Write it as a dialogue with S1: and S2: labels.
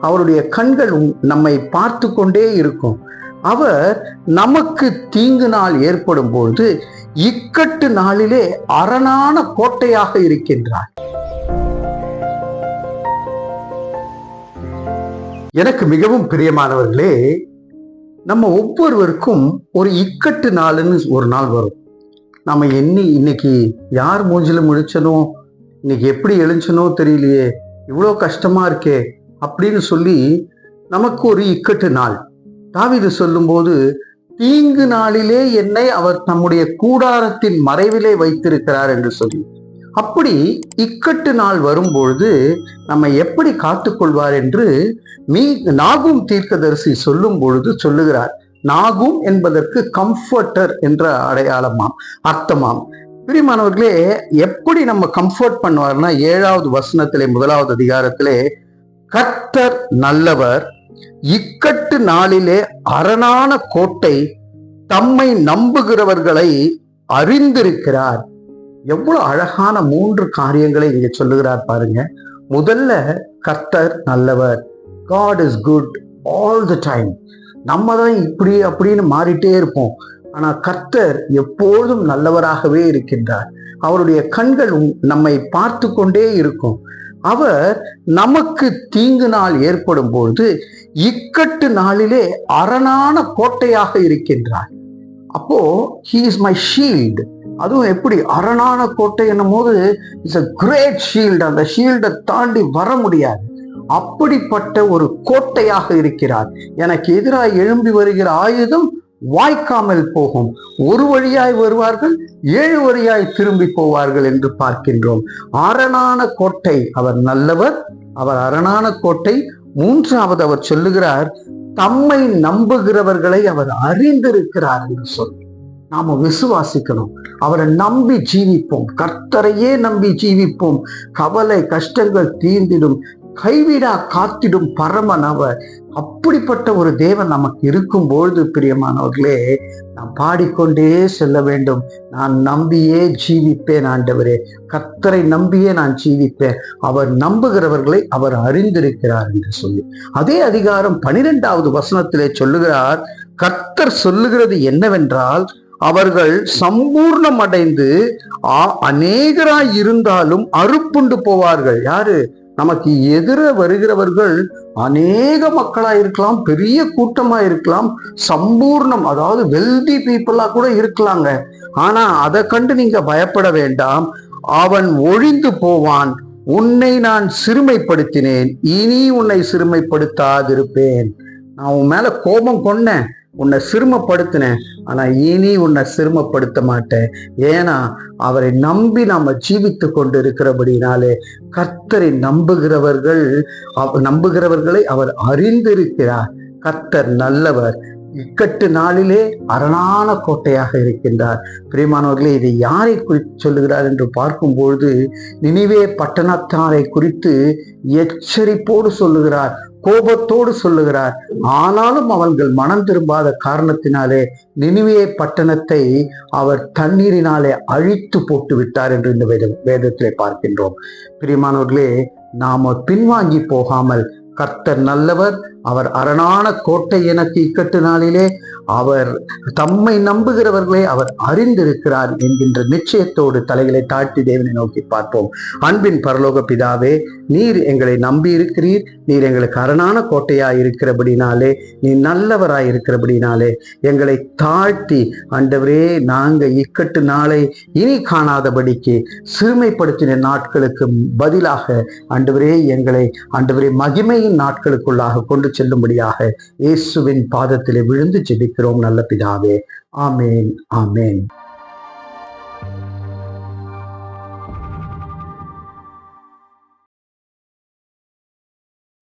S1: அவருடைய கண்கள் உம்- நம்மை பார்த்து கொண்டே இருக்கும். அவர் நமக்கு தீங்கு நாள் ஏற்படும் பொழுது இக்கட்டு நாளிலே அரணான கோட்டையாக இருக்கின்றார். எனக்கு மிகவும் பிரியமானவர்களே நம்ம ஒவ்வொருவருக்கும் ஒரு இக்கட்டு நாளுன்னு ஒரு நாள் வரும். நம்ம எண்ணி இன்னைக்கு யார் மூஞ்சில முழிச்சனோ இன்னைக்கு எப்படி எழுஞ்சனோ தெரியலையே இவ்வளோ கஷ்டமா இருக்கே அப்படின்னு சொல்லி நமக்கு ஒரு இக்கட்டு நாள். தாவிது சொல்லும்போது தீங்கு நாளிலே என்னை அவர் தம்முடைய கூடாரத்தின் மறைவிலே வைத்திருக்கிறார் என்று சொல்லி. அப்படி இக்கட்டு நாள் வரும்பொழுது நம்ம எப்படி காத்துக்கொள்வார் என்று மீ நாகும் தீர்க்கதரிசி சொல்லும் பொழுது சொல்லுகிறார். நாகும் என்பதற்கு கம்ஃபர்டர் என்ற அடையாளமாம் அர்த்தமாம். பிரிமானவர்களே எப்படி நம்ம கம்ஃபர்ட் பண்ணுவார்னா ஏழாவது வசனத்திலே முதலாவது அதிகாரத்திலே கர்த்தர் நல்லவர். இக்கட்டு நாளிலே அரணான கோட்டை தம்மை நம்புகிறவர்களை அறிந்திருக்கிறார். எவ்வளவு அழகான மூன்று காரியங்களை இங்க சொல்லுகிறார் பாருங்க. முதல்ல கர்த்தர் நல்லவர். God is good all the time நம்ம தான் இப்படி அப்படின்னு மாறிட்டே இருப்போம். ஆனா கர்த்தர் எப்பொழுதும் நல்லவராகவே இருக்கின்றார். அவருடைய கண்கள் நம்மை பார்த்து கொண்டே இருக்கும். அவர் நமக்கு தீங்கு நாள் ஏற்படும் பொழுது இக்கட்டு நாளிலே அரணான கோட்டையாக இருக்கின்றார். அப்போ ஹீ இஸ் மை ஷீல்டு அதுவும் எப்படி? அரணான கோட்டை என்னும் போது இட்ஸ் அ கிரேட் ஷீல்டு அந்த ஷீல்டை தாண்டி வர முடியாது. அப்படிப்பட்ட ஒரு கோட்டையாக இருக்கிறார். எனக்கு எதிராக எழும்பி வருகிற ஆயுதம் வாய்க்காமல் போகும். ஒரு வழியாய் வருவார்கள் ஏழு வழியாய் திரும்பி போவார்கள் என்று பார்க்கின்றோம். அரணான கோட்டை அவர் நல்லவர். அவர் அரணான கோட்டை மூன்றாவது அவர் சொல்லுகிறார் தம்மை நம்புகிறவர்களை அவர் அறிந்திருக்கிறார் என்று சொல். நாம விசுவாசிக்கணும். அவரை நம்பி ஜீவிப்போம். கர்த்தரையே நம்பி ஜீவிப்போம். கவலை கஷ்டங்கள் தீர்ந்திடும். கைவிடா காத்திடும் பரமன் அவர் அப்படிப்பட்ட ஒரு தேவன் நமக்கு இருக்கும் பொழுது பிரியமானவர்களே நாம் பாடிக்கொண்டே செல்ல வேண்டும். நான் நம்பியே ஜீவிப்பேன் ஆண்டவரே. கர்த்தரை நம்பியே நான் ஜீவிப்பேன். அவர் நம்புகிறவர்களை அவர் அறிந்திருக்கிறார் என்று சொல்லி. அதே அதிகாரம் பனிரெண்டாவது வசனத்திலே சொல்லுகிறார் கர்த்தர் சொல்லுகிறது என்னவென்றால் அவர்கள் சம்பூர்ணம் அடைந்து அநேகராய் இருந்தாலும் அறுப்புண்டு போவார்கள். யாரு? நமக்கு எதிர வருகிறவர்கள் அநேக மக்களா இருக்கலாம் பெரிய கூட்டமா இருக்கலாம் சம்பூர்ணம் அதாவது வெல்தி பீப்புளா கூட இருக்கலாங்க. ஆனா அதை கண்டு நீங்க பயப்பட வேண்டாம். அவன் ஒழிந்து போவான். உன்னை நான் சிறுமைப்படுத்தினேன். இனி உன்னை சிறுமைப்படுத்தாதிருப்பேன். நான் உன் மேல கோபம் கொண்டேன். உன்னை சிறுமப்படுத்தினேன். ஆனா இனி உன்னை சிறுமப்படுத்த மாட்டேன். ஏன்னா அவரை நம்பி நாம ஜீவித்து கொண்டு இருக்கிறபடினாலே கர்த்தரை நம்புகிறவர்கள் நம்புகிறவர்களை அவர் அறிந்திருக்கிறார். கர்த்தர் நல்லவர். இக்கட்டு நாளிலே அரணான கோட்டையாக இருக்கின்றார். பிரியமானவர்களே இதை யாரை குறித்து சொல்லுகிறார் என்று பார்க்கும்பொழுது நினிவே பட்டணத்தாரை குறித்து எச்சரிப்போடு சொல்லுகிறார். கோபத்தோடு சொல்லுகிறார். ஆனாலும் அவர்கள் மனம் திரும்பாத காரணத்தினாலே நினைவே பட்டணத்தை அவர் தண்ணீரினாலே அழித்து போட்டு விட்டார் என்று இந்த வேத வேதத்திலே பார்க்கின்றோம். பிரியமானவர்களே நாம பின்வாங்கி போகாமல் கர்த்தர் நல்லவர் அவர் அரணான கோட்டை எனக்கு இக்கட்டு நாளிலே அவர் தம்மை நம்புகிறவர்களை அவர் அறிந்திருக்கிறார் என்கின்ற நிச்சயத்தோடு தலைகளை தாழ்த்தி தேவனை நோக்கி பார்ப்போம். அன்பின் பரலோக பிதாவே நீர் எங்களை நம்பி இருக்கிறீர் நீர் எங்களுக்கு அரணான கோட்டையாய் இருக்கிறபடினாலே நீ நல்லவராய் இருக்கிறபடினாலே எங்களை தாழ்த்தி ஆண்டவரே நாங்க இக்கட்டு நாளை இனி காணாதபடிக்கு சிறுமைப்படுத்தின நாட்களுக்கு பதிலாக ஆண்டவரே எங்களை ஆண்டவரே மகிமையின் நாட்களுக்குள்ளாக கொண்டு செல்லும்படியாக இயேசுவின் பாதத்திலே விழுந்து ஜெபிக்கிறோம் நல்ல பிதாவே. ஆமேன் ஆமேன்.